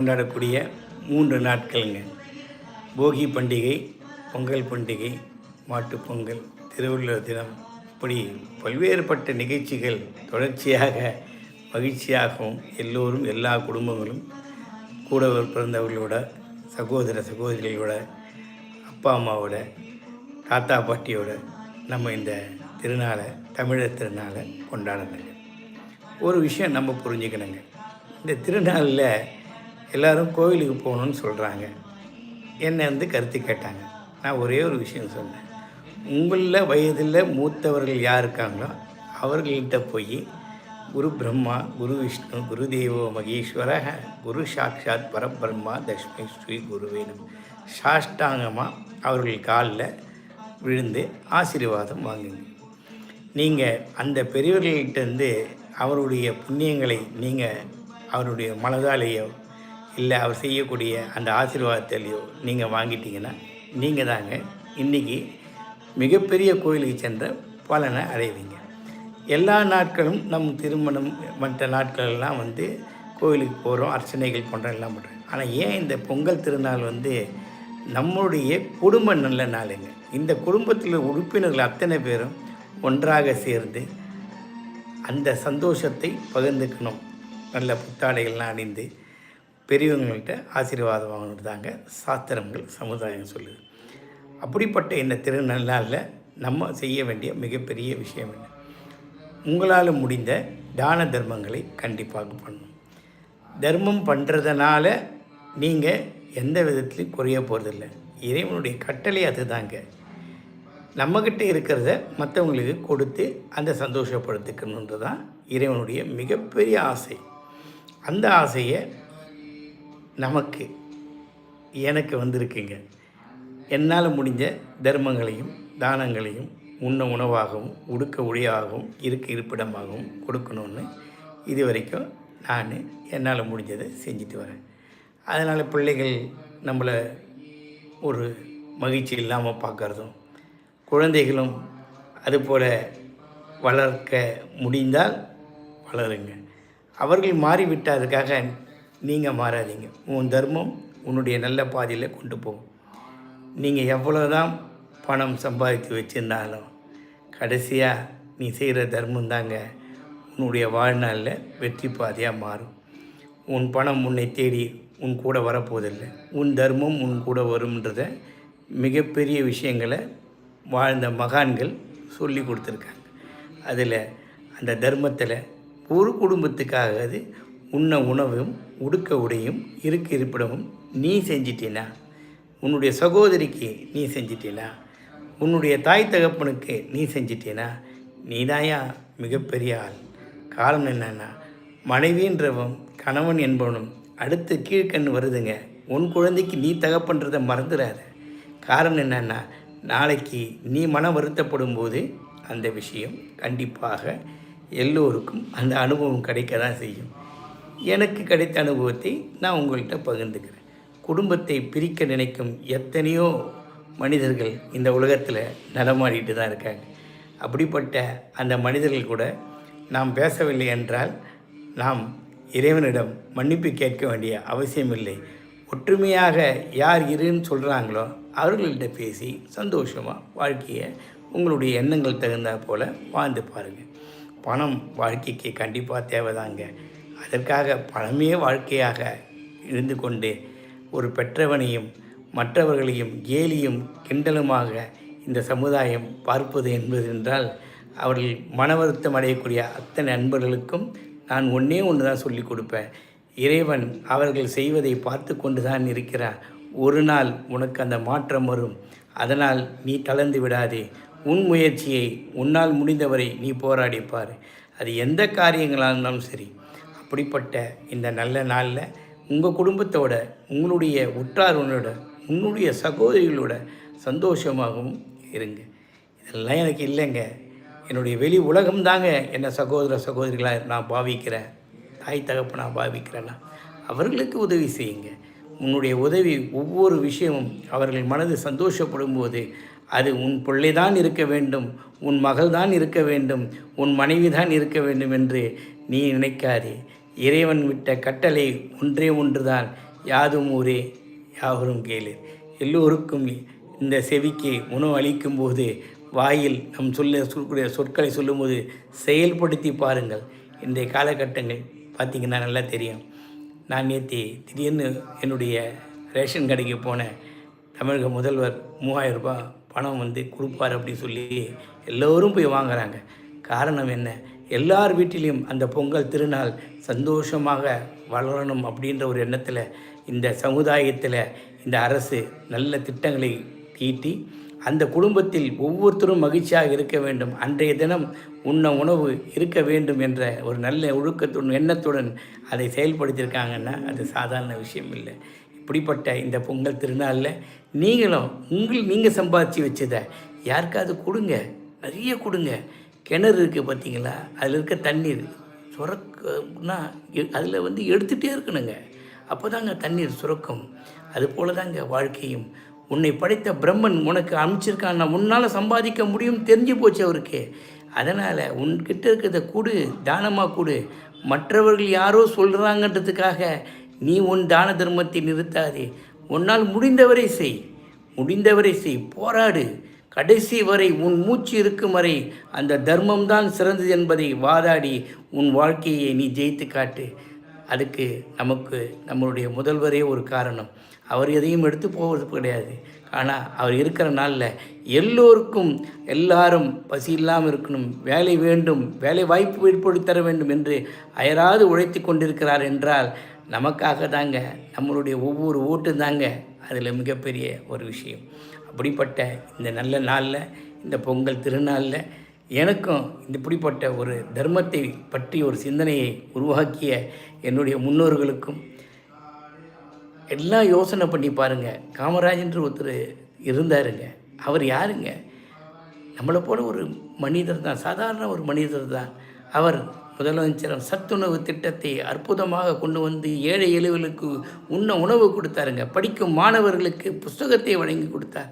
கொண்டாடக்கூடிய மூன்று நாட்களுங்க. போகி பண்டிகை பொங்கல் பண்டிகை மாட்டுப்பொங்கல் திருவள்ளுவர் தினம் இப்படி பல்வேறுபட்ட நிகழ்ச்சிகள் தொடர்ச்சியாக மகிழ்ச்சியாகவும் எல்லோரும் எல்லா குடும்பங்களும் கூட பிறந்தவர்களோட சகோதர சகோதரிகளோட அப்பா அம்மாவோட தாத்தா பாட்டியோட நம்ம இந்த திருநாளை தமிழர் திருநாளை கொண்டாடணுங்க. ஒரு விஷயம் நம்ம புரிஞ்சுக்கணுங்க. இந்த திருநாளில் எல்லாரும் கோவிலுக்கு போகணுன்னு சொல்கிறாங்க என்னை வந்து கருத்து கேட்டாங்க. நான் ஒரே ஒரு விஷயம் சொன்னேன். உங்களில் வயதில் மூத்தவர்கள் யார் இருக்காங்களோ அவர்கள்கிட்ட போய் குரு பிரம்மா குரு விஷ்ணு குரு தேவோ மகேஸ்வர குரு சாக்ஷாத் பரபிரம்மா தஷ்மி ஸ்ரீ குருவேனம் சாஷ்டாங்கமாக அவர்கள் காலில் விழுந்து ஆசீர்வாதம் வாங்குங்க. நீங்கள் அந்த பெரியவர்கள்கிட்டேருந்து அவருடைய புண்ணியங்களை நீங்கள் அவருடைய மனதாலேயோ இல்லை அவர் செய்யக்கூடிய அந்த ஆசீர்வாதத்திலையோ நீங்கள் வாங்கிட்டீங்கன்னா நீங்கள் தாங்க இன்றைக்கி மிகப்பெரிய கோயிலுக்கு சென்ற பலனை அடைவீங்க. எல்லா நாட்களும் நம் திருமணம் மற்ற நாட்களெல்லாம் வந்து கோயிலுக்கு போகிறோம் அர்ச்சனைகள் பண்ணுறோம் எல்லாம் பண்ணுறோம் ஆனால் ஏன் இந்த பொங்கல் திருநாள் வந்து நம்மளுடைய குடும்ப நல்ல நாளுங்க? இந்த குடும்பத்தில் உறுப்பினர்கள் அத்தனை பேரும் ஒன்றாக சேர்ந்து அந்த சந்தோஷத்தை பகிர்ந்துக்கணும். நல்ல புத்தாடைகள்லாம் அணிந்து பெரியவங்கள்ட்ட ஆசீர்வாதம் வாங்கிட்டு தாங்க சாஸ்திரங்கள் சமுதாயம் சொல்லுது. அப்படிப்பட்ட இந்த திருநள்ளாளில் நம்ம செய்ய வேண்டிய மிகப்பெரிய விஷயம் என்ன? உங்களால் முடிந்த தான தர்மங்களை கண்டிப்பாக பண்ணணும். தர்மம் பண்ணுறதுனால நீங்கள் எந்த விதத்துலையும் குறைய போகிறதில்ல இறைவனுடைய கட்டளை அதுதாங்க. நம்மக்கிட்ட இருக்கிறத மற்றவங்களுக்கு கொடுத்து அந்த சந்தோஷப்படுத்திக்கணுன்றது தான் இறைவனுடைய மிகப்பெரிய ஆசை. அந்த ஆசையை நமக்கு எனக்கு வந்திருக்குங்க. என்னால் முடிஞ்ச தர்மங்களையும் தானங்களையும் உண்ண உணவாகவும் உடுக்க உடையாகவும் இருக்க இருப்பிடமாகவும் கொடுக்கணும்னு இது வரைக்கும் நான் என்னால் முடிஞ்சதை செஞ்சுட்டு வரேன். அதனால் பிள்ளைகள் நம்மளை ஒரு மகிழ்ச்சி இல்லாமல் பார்க்குறதும் குழந்தைகளும் அதுபோல் வளர்க்க முடிந்தால் வளருங்க. அவர்கள் மாறிவிட்டதுக்காக நீங்கள் மாறாதீங்க. உன் தர்மம் உன்னுடைய நல்ல பாதையில் கொண்டு போகும் நீங்கள் எவ்வளோ தான் பணம் சம்பாதித்து வச்சுருந்தாலும் கடைசியாக நீ செய்கிற தர்மம் தாங்க உன்னுடைய வாழ்நாளில் வெற்றி பாதையாக மாறும். உன் பணம் உன்னை தேடி உன் கூட வரப்போதில்லை உன் தர்மம் உன் கூட வரும்ன்றத மிகப்பெரிய விஷயங்களை வாழ்ந்த மகான்கள் சொல்லி கொடுத்துருக்காங்க. அதில் அந்த தர்மத்தில் ஒரு குடும்பத்துக்காக அது உண்ண உணவும் உடுக்க உடையும் இருக்க இருப்பிடமும் நீ செஞ்சிட்டினா? உன்னுடைய சகோதரிக்கு நீ செஞ்சிட்டினா? உன்னுடைய தாய் தகப்பனுக்கு நீ செஞ்சிட்டினா? நீதாயா மிகப்பெரிய ஆள். காரணம் என்னன்னா மனைவின்றவன் கணவன் என்பவனும் அடுத்து கீழ்கண் வருதுங்க. உன் குழந்தைக்கு நீ தகப்பன்றதை மறந்துடாத காரணம் என்னன்னா நாளைக்கு நீ மனம் வருத்தப்படும் போது அந்த விஷயம் கண்டிப்பாக எல்லோருக்கும் அந்த அனுபவம் கிடைக்க தான் செய்யும். எனக்கு கிடைத்த அனுபவத்தை நான் உங்கள்கிட்ட பகிர்ந்துக்கிறேன். குடும்பத்தை பிரிக்க நினைக்கும் எத்தனையோ மனிதர்கள் இந்த உலகத்தில் நடமாடிட்டு தான் இருக்காங்க. அப்படிப்பட்ட அந்த மனிதர்கள் கூட நாம் பேசவில்லை என்றால் நாம் இறைவனிடம் மன்னிப்பு கேட்க வேண்டிய அவசியமில்லை ஒற்றுமையாக யார் இருன்னு சொல்கிறாங்களோ அவர்கள்ட்ட பேசி சந்தோஷமாக வாழ்க்கையை உங்களுடைய எண்ணங்கள் தகுந்தா போல் வாழ்ந்து பாருங்கள் பணம் வாழ்க்கைக்கு கண்டிப்பாக தேவைதாங்க. அதற்காக பழமைய வாழ்க்கையாக இருந்து கொண்டு ஒரு பெற்றவனையும் மற்றவர்களையும் கேலியும் கிண்டலுமாக இந்த சமுதாயம் பார்ப்பது என்பது என்றால் அவர்கள் மன வருத்தம் அடையக்கூடிய அத்தனை நண்பர்களுக்கும் நான் ஒன்றே ஒன்று தான் சொல்லிக் கொடுப்பேன். இறைவன் அவர்கள் செய்வதை பார்த்து கொண்டு தான் இருக்கிறார். ஒரு நாள் உனக்கு அந்த மாற்றம் வரும். அதனால் நீ தளர்ந்து விடாதே. உன் முயற்சியை உன்னால் முடிந்தவரை நீ போராடிப்பார். அது எந்த காரியங்களாக இருந்தாலும் சரி. அப்படிப்பட்ட இந்த நல்ல நாளில் உங்கள் குடும்பத்தோட உங்களுடைய உற்றாரோட உன்னுடைய சகோதரிகளோட சந்தோஷமாகவும் இருங்க. இதெல்லாம் எனக்கு இல்லைங்க. என்னுடைய வெளி உலகம் தாங்க என்னை சகோதர சகோதரிகளாக நான் பாவிக்கிறேன். தாய் தகப்பனாக பாவிக்கிறேன்னா அவர்களுக்கு உதவி செய்யுங்க. உன்னுடைய உதவி ஒவ்வொரு விஷயமும் அவர்கள் மனது சந்தோஷப்படும் போது அது உன் பிள்ளை தான் இருக்க வேண்டும் உன் மகள் தான் இருக்க வேண்டும் உன் மனைவி தான் இருக்க வேண்டும் என்று நீ நினைக்காதே. இறைவன் விட்ட கட்டளை ஒன்றே ஒன்றுதான். யாதும் ஊரே யாவரும் கேளு. எல்லோருக்கும் இந்த செவிக்கு உணவு அளிக்கும் போது வாயில் நம் சொல்ல சொல்லக்கூடிய சொற்களை சொல்லும்போது செயல்படுத்தி பாருங்கள். இன்றைய காலகட்டங்கள் பார்த்திங்கன்னா நல்லா தெரியும். நான் நேற்று திடீர்னு என்னுடைய ரேஷன் கடைக்கு போனேன் தமிழக முதல்வர் மூவாயிரம் ரூபாய் பணம் வந்து கொடுப்பார் அப்படின்னு சொல்லி எல்லோரும் போய் வாங்குறாங்க. காரணம் என்ன? எல்லார் வீட்டிலையும் அந்த பொங்கல் திருநாள் சந்தோஷமாக வளரணும் அப்படின்ற ஒரு எண்ணத்தில் இந்த சமுதாயத்தில் இந்த அரசு நல்ல திட்டங்களை தீட்டி அந்த குடும்பத்தில் ஒவ்வொருத்தரும் மகிழ்ச்சியாக இருக்க வேண்டும். அன்றைய தினம் உண்ண உணவு இருக்க வேண்டும் என்ற ஒரு நல்ல ஒழுக்கத்துடன் எண்ணத்துடன் அதை செயல்படுத்தியிருக்காங்கன்னா அது சாதாரண விஷயம் இல்லை. இப்படிப்பட்ட இந்த பொங்கல் திருநாளில் நீங்களும் உங்கள் நீங்கள் சம்பாதிச்சு வச்சதை யாருக்காவது கொடுங்க. நிறைய கொடுங்க. கிணறு இருக்குது பார்த்தீங்களா? அதில் இருக்க தண்ணீர். சுரக்கம்னா அதில் வந்து எடுத்துகிட்டே இருக்கணுங்க. அப்போ தாங்க தண்ணீர் சுரக்கும். அது போல தாங்க வாழ்க்கையும். உன்னை படைத்த பிரம்மன் உனக்கு அமைச்சிருக்கான் உன்னால் சம்பாதிக்க முடியும். தெரிஞ்சு போச்சு அவருக்கு. அதனால் உன்கிட்ட இருக்கிறத கொடு தானமாக கொடு. மற்றவர்கள் யாரோ சொல்கிறாங்கன்றதுக்காக நீ உன் தான தர்மத்தை நிறுத்தாதே. உன்னால் முடிந்தவரை செய். முடிந்தவரை செய். போராடு. கடைசி வரை உன் மூச்சு இருக்கும் வரை அந்த தர்மம்தான் சிறந்தது என்பதை வாதாடி உன் வாழ்க்கையை நீ ஜெயித்து காட்டு. அதுக்கு நமக்கு நம்மளுடைய முதல்வரே ஒரு காரணம். அவர் எதையும் எடுத்து போவது கிடையாது. ஆனால் அவர் இருக்கிற நாளில் எல்லோருக்கும் எல்லாரும் பசி இல்லாமல் இருக்கணும். வேலை வேண்டும் வேலை வாய்ப்பு ஏற்படுத்தி தர வேண்டும் என்று அயராது உழைத்து கொண்டிருக்கிறார் என்றால் நமக்காக தாங்க நம்மளுடைய ஒவ்வொரு ஓட்டு தாங்க அதில் மிகப்பெரிய ஒரு விஷயம். அப்படிப்பட்ட இந்த நல்ல நாளில் இந்த பொங்கல் திருநாளில் எனக்கும் இந்த இப்படிப்பட்ட ஒரு தர்மத்தை பற்றி ஒரு சிந்தனையை உருவாக்கிய என்னுடைய முன்னோர்களுக்கும் எல்லாம் யோசனை பண்ணி பாருங்கள் காமராஜன்ற ஒருத்தர் இருந்தாருங்க. அவர் யாருங்க? நம்மளை போல ஒரு மனிதர் தான் சாதாரண ஒரு மனிதர் தான். அவர் முதலமைச்சர் சத்துணவு திட்டத்தை அற்புதமாக கொண்டு வந்து ஏழை எளிவர்களுக்கு உண்ண உணவு கொடுத்தாருங்க. படிக்கும் மாணவர்களுக்கு புஸ்தகத்தை வழங்கி கொடுத்தார்.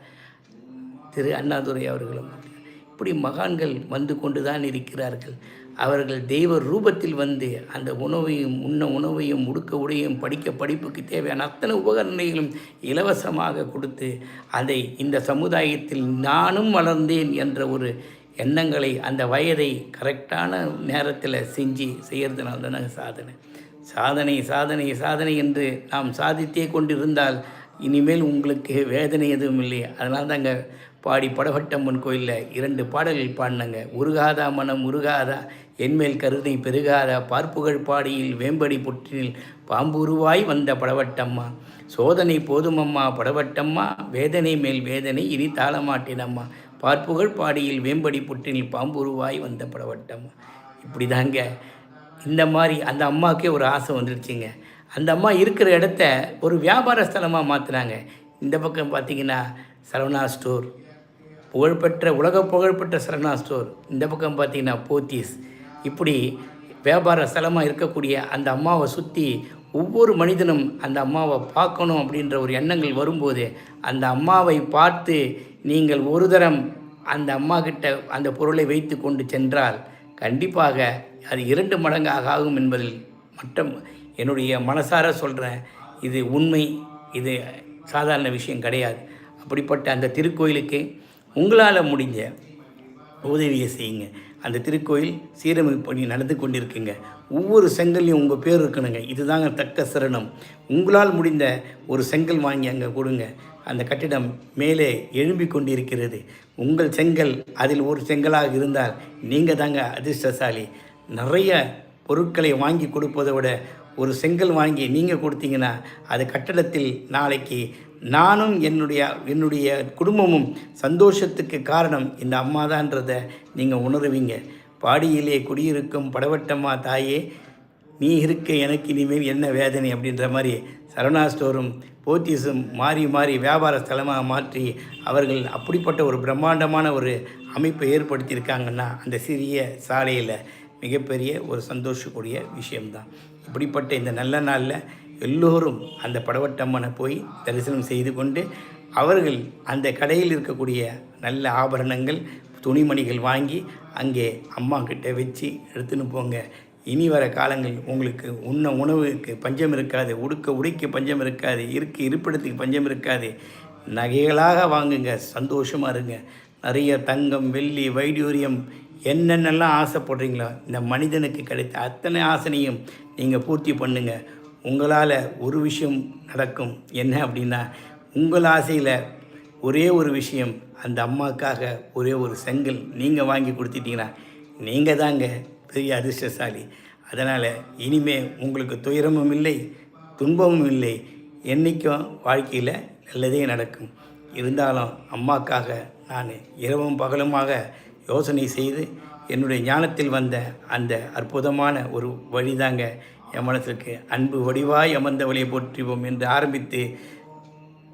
திரு. அண்ணாதுரை அவர்களும். இப்படி மகான்கள் வந்து கொண்டு தான் இருக்கிறார்கள். அவர்கள் தெய்வ ரூபத்தில் வந்து அந்த உணவையும் உண்ண உணவையும் உடுக்க உடையும் படிக்க படிப்புக்கு தேவையான அத்தனை உபகரணங்களும் இலவசமாக கொடுத்து அதை இந்த சமுதாயத்தில் நானும் வளர்ந்தேன் என்ற ஒரு எண்ணங்களை அந்த வயதை கரெக்டான நேரத்தில் செஞ்சு செய்கிறதுனால தானே சாதனை. சாதனை சாதனை சாதனை என்று நாம் சாதித்தே கொண்டிருந்தால் இனிமேல் உங்களுக்கு வேதனை எதுவும் இல்லை அதனால் தாங்க பாடி படவட்டம்மன் கோயிலில் இரண்டு பாடல்கள் பாடினாங்க. உருகாதா மனம் உருகாதா என்மேல் கருணை பெருகாதா பார்ப்புகழ் பாடியில் வேம்படி புற்றினில் பாம்புருவாய் வந்த படவட்டம்மா. சோதனை போதுமம்மா படவட்டம்மா வேதனை மேல் வேதனை இனி தாளமாட்டினம்மா. பார்ப்புகழ் பாடியில் வேம்படி புற்றினில் பாம்புருவாய் வந்த படவட்டம். இப்படி தாங்க இந்த மாதிரி அந்த அம்மாவுக்கே ஒரு ஆசை வந்துடுச்சுங்க. அந்த அம்மா இருக்கிற இடத்த ஒரு வியாபார ஸ்தலமாக மாற்றினாங்க இந்த பக்கம் பார்த்தீங்கன்னா சரவணா ஸ்டோர். புகழ்பெற்ற உலக புகழ்பெற்ற சரவணா ஸ்டோர். இந்த பக்கம் பார்த்தீங்கன்னா போத்தீஸ். இப்படி வியாபார ஸ்தலமாக இருக்கக்கூடிய அந்த அம்மாவை சுற்றி ஒவ்வொரு மனிதனும் அந்த அம்மாவை பார்க்கணும் அப்படின்ற ஒரு எண்ணங்கள் வரும்போது அந்த அம்மாவை பார்த்து நீங்கள் ஒரு தரம் அந்த அம்மா கிட்ட அந்த பொருளை வைத்து கொண்டு சென்றால் கண்டிப்பாக அது இரண்டு மடங்காக ஆகும் என்பதில் மட்டும் என்னுடைய மனசார சொல்கிறேன் இது உண்மை இது சாதாரண விஷயம் கிடையாது. அப்படிப்பட்ட அந்த திருக்கோயிலுக்கு உங்களால் முடிஞ்ச உதவியை செய்யுங்க. அந்த திருக்கோயில் சீரமைப்பு பணி நடந்து கொண்டிருக்குங்க. ஒவ்வொரு செங்கல்லையும் உங்கள் பேர் இருக்கணுங்க. இதுதாங்க தக்க சிரணம். உங்களால் முடிந்த ஒரு செங்கல் வாங்கி அங்கே கொடுங்க. அந்த கட்டிடம் மேலே எழும்பி கொண்டிருக்கிறது. உங்கள் செங்கல் அதில் ஒரு செங்கலாக இருந்தால் நீங்கள் தாங்க அதிர்ஷ்டசாலி. நிறைய பொருட்களை வாங்கி கொடுப்பதை விட ஒரு செங்கல் வாங்கி நீங்கள் கொடுத்தீங்கன்னா அது கட்டடத்தில் நாளைக்கு நானும் என்னுடைய என்னுடைய குடும்பமும் சந்தோஷத்துக்கு காரணம் இந்த அம்மா தான்றதை நீங்கள் உணருவீங்க. பாடியிலே குடியிருக்கும் படவட்டம்மா தாயே நீ இருக்க எனக்கு இனிமேல் என்ன வேதனை அப்படின்ற மாதிரி சரவணா ஸ்டோரும் போத்தீஸும் மாறி மாறி வியாபார ஸ்தலமாக மாற்றி அவர்கள் அப்படிப்பட்ட ஒரு பிரம்மாண்டமான ஒரு அமைப்பை ஏற்படுத்தியிருக்காங்கன்னா அந்த சிறிய சாலையில் மிகப்பெரிய ஒரு சந்தோஷக்கூடிய விஷயம்தான். இப்படிப்பட்ட இந்த நல்ல நாளில் எல்லோரும் அந்த படவட்டம்மனை போய் தரிசனம் செய்து கொண்டு அவர்கள் அந்த கடையில் இருக்கக்கூடிய நல்ல ஆபரணங்கள் துணிமணிகள் வாங்கி அங்கே அம்மா கிட்ட வச்சு எடுத்துன்னு போங்க. இனி வர காலங்கள் உங்களுக்கு உண்ண உணவுக்கு பஞ்சம் இருக்காது உடுக்க உடைக்கு பஞ்சம் இருக்காது இருக்க இருப்பிடத்துக்கு பஞ்சம் இருக்காது. நகைகளாக வாங்குங்க சந்தோஷமாக இருங்க. நிறைய தங்கம் வெள்ளி வைடூரியம் என்னென்னலாம் ஆசைப்படுறீங்களோ இந்த மனிதனுக்கு கிடைத்த அத்தனை ஆசனையும் நீங்கள் பூர்த்தி பண்ணுங்கள் உங்களால் ஒரு விஷயம் நடக்கும். என்ன அப்படின்னா உங்கள் ஆசையில் ஒரே ஒரு விஷயம் அந்த அம்மாவுக்காக ஒரே ஒரு செங்கல் நீங்கள் வாங்கி கொடுத்துட்டீங்கன்னா நீங்கள் தாங்க பெரிய அதிர்ஷ்டசாலி. அதனால் இனிமே உங்களுக்கு துயரமும் இல்லை துன்பமும் இல்லை. என்றைக்கும் வாழ்க்கையில் நல்லதே நடக்கும். இருந்தாலும் அம்மாக்காக நான் இரவும் பகலுமாக யோசனை செய்து என்னுடைய ஞானத்தில் வந்த அந்த அற்புதமான ஒரு வழிதாங்க என் மனசுக்கு அன்பு வடிவாய் அமர்ந்தவளை போற்றுவோம் என்று ஆரம்பித்து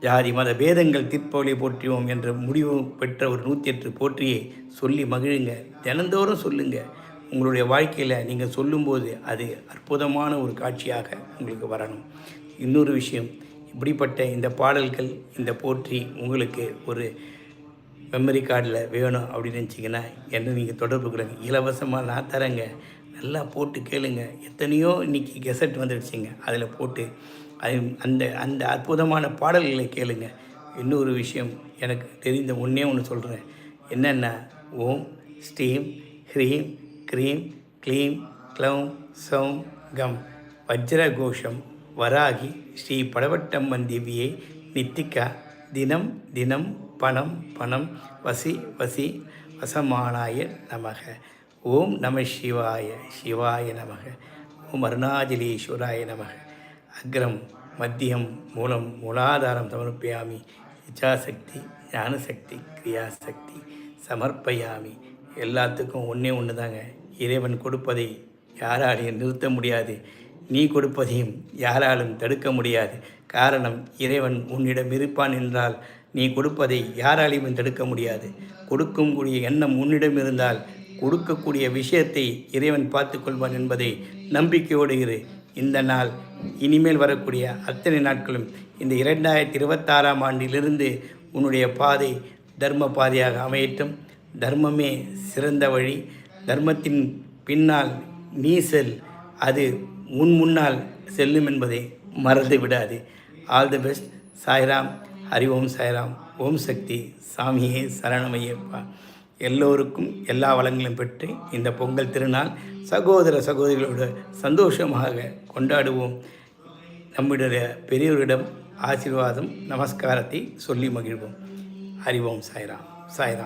ஜாதி மத பேதங்கள் தீர்ப்பவளை போற்றுவோம் என்ற முடிவு பெற்ற ஒரு நூற்றி எட்டு போற்றியை சொல்லி மகிழுங்க. தினந்தோறும் சொல்லுங்க. உங்களுடைய வாழ்க்கையில் நீங்கள் சொல்லும்போது அது அற்புதமான ஒரு காட்சியாக உங்களுக்கு வரணும். இன்னொரு விஷயம் இப்படிப்பட்ட இந்த பாடல்கள் இந்த போற்றி உங்களுக்கு ஒரு மெமரி கார்டில் வேணும் அப்படின்னு நினச்சிங்கன்னா என்ன நீங்கள் தொடர்பு கொடுங்க. இலவசமாக நான் தரேங்க. நல்லா போட்டு கேளுங்க. எத்தனையோ இன்றைக்கி கெசட் வந்துடுச்சிங்க. அதில் போட்டு அது அந்த அந்த அற்புதமான பாடல்களை கேளுங்க. இன்னொரு விஷயம் எனக்கு தெரிந்த ஒன்றே ஒன்று சொல்கிறேன் என்னென்னா ஓம் ஸ்டீம் ஹ்ரீம் க்ரீம் க்ளீம் க்ளௌம் சௌம் கம். வஜ்ரகோஷம் வராகி ஸ்ரீ படவட்டம்மன் தேவியை நித்திகா தினம் தினம் பணம் பணம் வசி வசி வசமானாய நமக. ஓம் நம சிவாய சிவாய நமக. ஓம் அருணாச்சலீஸ்வராய நமக. அக்ரம் மத்தியம் மூலம் மூலாதாரம் சமர்ப்பியாமி. இச்சாசக்தி ஞானசக்தி கிரியாசக்தி சமர்ப்பயாமி. எல்லாத்துக்கும் ஒன்றே ஒன்று தாங்க இறைவன் கொடுப்பதை யாராலையும் நிறுத்த முடியாது. நீ கொடுப்பதையும் யாராலும் தடுக்க முடியாது. காரணம் இறைவன் உன்னிடம் இருப்பான் என்றால் நீ கொடுப்பதை யாராலையும் தடுக்க முடியாது. கொடுக்கும் கூடிய எண்ணம் உன்னிடம் இருந்தால் கொடுக்கக்கூடிய விஷயத்தை இறைவன் பார்த்து கொள்வான் என்பதை நம்பிக்கையோடு இரு. இந்த நாள் இனிமேல் வரக்கூடிய அத்தனை நாட்களும் இந்த இரண்டாயிரத்தி இருபத்தாறாம் ஆண்டிலிருந்து உன்னுடைய பாதை தர்ம பாதையாக அமையட்டும். தர்மமே சிறந்த வழி. தர்மத்தின் பின்னால் நீ செல். அது உன் முன்னால் செல்லும் என்பதை மறந்து விடாது all the best Sairam. Hari Om Sairam. Om Shakti. சாமியே சரணமையப்பா எல்லோருக்கும் எல்லா வளங்களும் பெற்று இந்த பொங்கல் திருநாள் சகோதர சகோதரிகளோடு சந்தோஷமாக கொண்டாடுவோம். நம்முடைய பெரியவரிடம் ஆசீர்வாதம் நமஸ்காரத்தை சொல்லி மகிழ்வோம். ஹரி ஓம் சாய்ராம். சாய்ராம்.